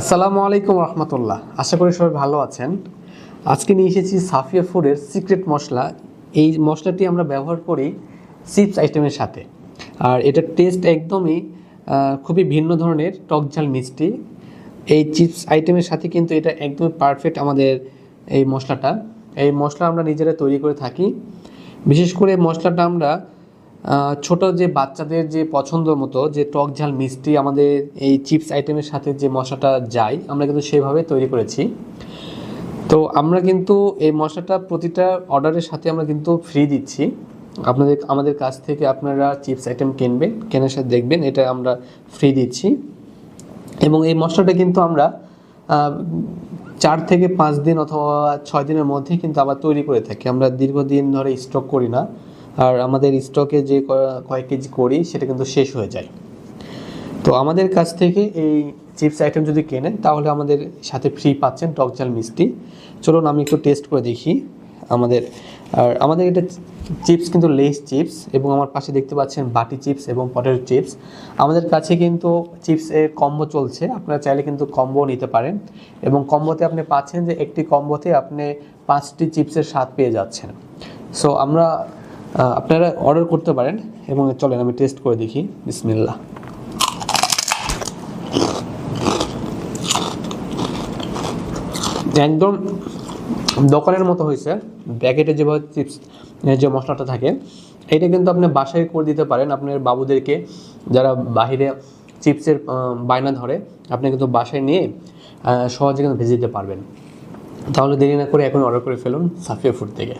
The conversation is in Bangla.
আসসালামু আলাইকুম রহমতুল্লাহ। আশা করি সবাই ভালো আছেন। আজকে নিয়ে এসেছি সাফিয়া ফুডের সিক্রেট মশলা। এই মশলাটি আমরা ব্যবহার করি চিপস আইটেমের সাথে। আর এটার টেস্ট একদমই খুবই ভিন্ন ধরনের, টক ঝাল মিষ্টি। এই চিপস আইটেমের সাথে কিন্তু এটা একদমই পারফেক্ট আমাদের এই মশলাটা। এই মশলা আমরা নিজেরা তৈরি করে থাকি। বিশেষ করে মশলাটা আমরা ছোট যে বাচ্চাদের যে পছন্দ মতো যে টক ঝাল মিষ্টি আমাদের এই চিপস আইটেমের সাথে যে মশলাটা যায়, আমরা কিন্তু সেভাবে তৈরি করেছি। তো আমরা কিন্তু এই মশলাটা প্রতিটা অর্ডারের সাথে আমরা কিন্তু ফ্রি দিচ্ছি। আপনাদের, আমাদের কাছ থেকে আপনারা চিপস আইটেম কিনবেন, কেনার সাথে দেখবেন, এটা আমরা ফ্রি দিচ্ছি। এবং এই মশলাটা কিন্তু আমরা চার থেকে পাঁচ দিন অথবা ছয় দিনের মধ্যে কিন্তু আবার তৈরি করে থাকি। আমরা দীর্ঘদিন ধরে স্টক করি না। আর আমাদের স্টকে যে কয়েক কেজি করি, সেটা কিন্তু শেষ হয়ে যায়। তো আমাদের কাছ থেকে এই চিপস আইটেম যদি কেনেন, তাহলে আমাদের সাথে ফ্রি পাচ্ছেন টক ঝাল মিষ্টি। চলুন আমি একটু টেস্ট করে দেখি আমাদের। আর আমাদের এটা চিপস কিন্তু লেস চিপস এবং আমার পাশে দেখতে পাচ্ছেন বাটি চিপস এবং পটেটো চিপস আমাদের কাছে কিন্তু চিপসের কম্বো চলছে, আপনারা চাইলে কিন্তু কম্বো নিতে পারেন। এবং কম্বোতে আপনি পাচ্ছেন যে একটি কম্বোতে আপনি পাঁচটি চিপসের স্বাদ পেয়ে যাচ্ছেন। সো আমরা আপনারা অর্ডার করতে পারেন এবং চলেন আমি টেস্ট করে দেখি। বিসমিল্লাহ। একদম দোকানের মতো হয়েছে প্যাকেটে যেভাবে চিপস যে মশলাটা থাকে, এটা কিন্তু আপনি বাসায় করে দিতে পারেন। আপনার বাবুদেরকে যারা বাহিরে চিপসের বায়না ধরে, আপনি কিন্তু বাসায় নিয়ে সহজে কিন্তু ভেজে দিতে পারবেন। তাহলে দেরি না করে এখন অর্ডার করে ফেলুন সাফিয়া ফুড থেকে।